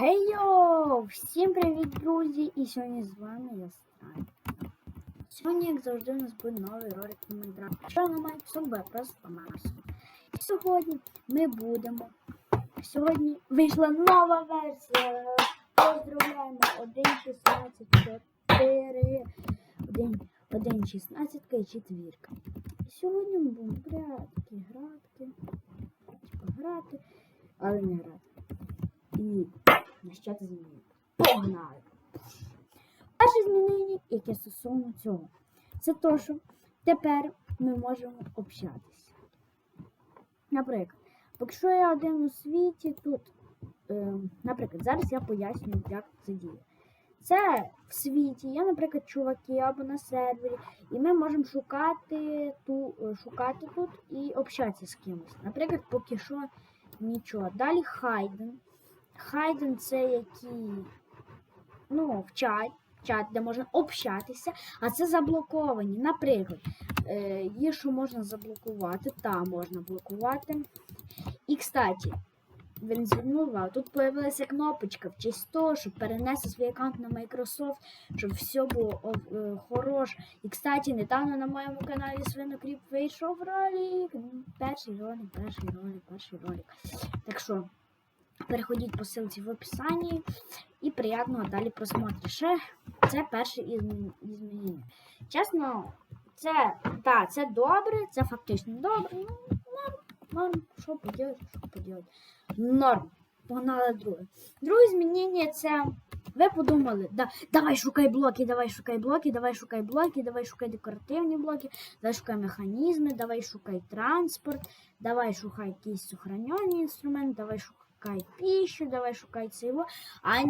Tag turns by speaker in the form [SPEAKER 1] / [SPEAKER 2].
[SPEAKER 1] Хейо! Всім привіт, друзі! І сьогодні з вами я Страйк. Сьогодні, як завжди, у нас буде новий ролик на Майнкрафт. Що пісок буде просто масово. І сьогодні ми будемо. Сьогодні вийшла нова версія. Поздравляємо 1.16.4. 1.16 і четвірка. Сьогодні ми будемо грати, грати, типа грати, але не грати. І на що? Погнали! Перше змінення, яке стосовно цього, це то, що тепер ми можемо общатися. Наприклад, якщо я один у світі, тут, е, наприклад, зараз я пояснюю, як це діє. Це в світі, є, наприклад, чуваки або на сервері, і ми можемо шукати, ту, е, шукати тут і общатися з кимось. Наприклад, поки що нічого. Далі хайден. Хайден це який, ну, в чат, чат, де можна общатися, а це заблоковані. Наприклад, е, є, що можна заблокувати, там можна блокувати. І, кстати, він звернув увагу, тут появилася кнопочка в честь того, щоб перенести свій аккаунт на Microsoft, щоб все було е, хороше. І, кстати, недавно на моєму каналі Свинокріп вийшов ролик. Перший ролик, перший ролик, перший ролик. Так що, переходіть по ссылці в описанні і приємного далі просмотру. Ще це перше із. Чесно, це, да, це добре, це фактично добре. Ну, норм, норм, що поділати, що поділати. Норм. Погнали друге. Друге змінення це. Ви подумали, да, давай шукай блоки, давай шукай блоки, давай шукай блоки, давай шукай декоративні блоки, давай шукай механізми, давай шукай транспорт, давай шукай якийсь сохранений інструмент, давай шукай пищу, давай шукай цього. А